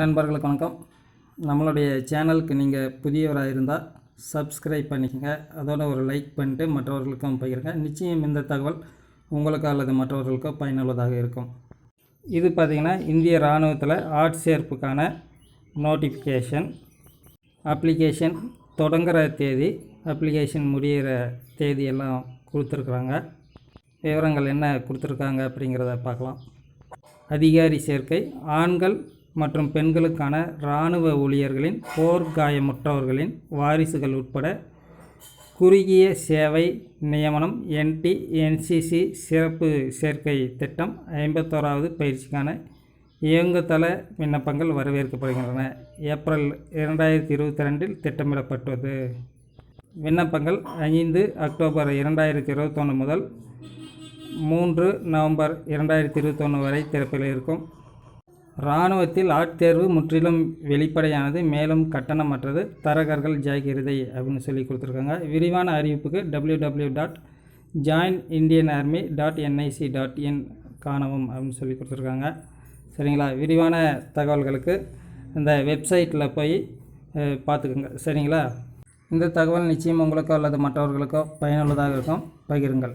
நண்பர்களுக்கு வணக்கம். நம்மளுடைய சேனலுக்கு நீங்கள் புதியவராக இருந்தால் சப்ஸ்கிரைப் பண்ணிக்கங்க. அதோட ஒரு லைக் பண்ணிட்டு மற்றவர்களுக்கும் பகிருங்க. நிச்சயம் இந்த தகவல் உங்களுக்கோ அல்லது மற்றவர்களுக்கோ பயனுள்ளதாக இருக்கும். இது பார்த்திங்கன்னா இந்திய இராணுவத்தில் ஆட்சேர்ப்புக்கான நோட்டிஃபிகேஷன் அப்ளிகேஷன் தொடங்குகிற தேதி அப்ளிகேஷன் முடிகிற தேதி எல்லாம் கொடுத்துருக்குறாங்க. விவரங்கள் என்ன கொடுத்துருக்காங்க அப்படிங்கிறத பார்க்கலாம். அதிகாரி சேர்க்கை ஆண்கள் மற்றும் பெண்களுக்கான இராணுவ ஊழியர்களின் போர்க்காயமுற்றவர்களின் வாரிசுகள் உட்பட குறுகிய சேவை நியமனம் என்டி என்சிசி சிறப்பு சேர்க்கை திட்டம் ஐம்பத்தோராவது பயிற்சிக்கான இயங்குதள விண்ணப்பங்கள் வரவேற்கப்படுகின்றன. ஏப்ரல் இரண்டாயிரத்தி இருபத்தி ரெண்டில் திட்டமிடப்பட்டது. விண்ணப்பங்கள் ஐந்து அக்டோபர் இரண்டாயிரத்தி இருபத்தொன்று முதல் மூன்று நவம்பர் இரண்டாயிரத்தி இருபத்தொன்று வரை திறப்பில் இருக்கும். இராணுவத்தில் ஆட்தேர்வு முற்றிலும் வெளிப்படையானது மேலும் கட்டணமற்றது. தரகர்கள் ஜாகிரதை அப்படின்னு சொல்லி கொடுத்துருக்காங்க. விரிவான அறிவிப்புக்கு W W dot join Indian army dot NIC dot in காணவும் அப்படின்னு சொல்லி கொடுத்துருக்காங்க. சரிங்களா? விரிவான தகவல்களுக்கு இந்த வெப்சைட்டில் போய் பார்த்துக்குங்க. சரிங்களா? இந்த தகவல் நிச்சயம் உங்களுக்கோ அல்லது மற்றவர்களுக்கோ பயனுள்ளதாக இருக்கும். பகிருங்கள்.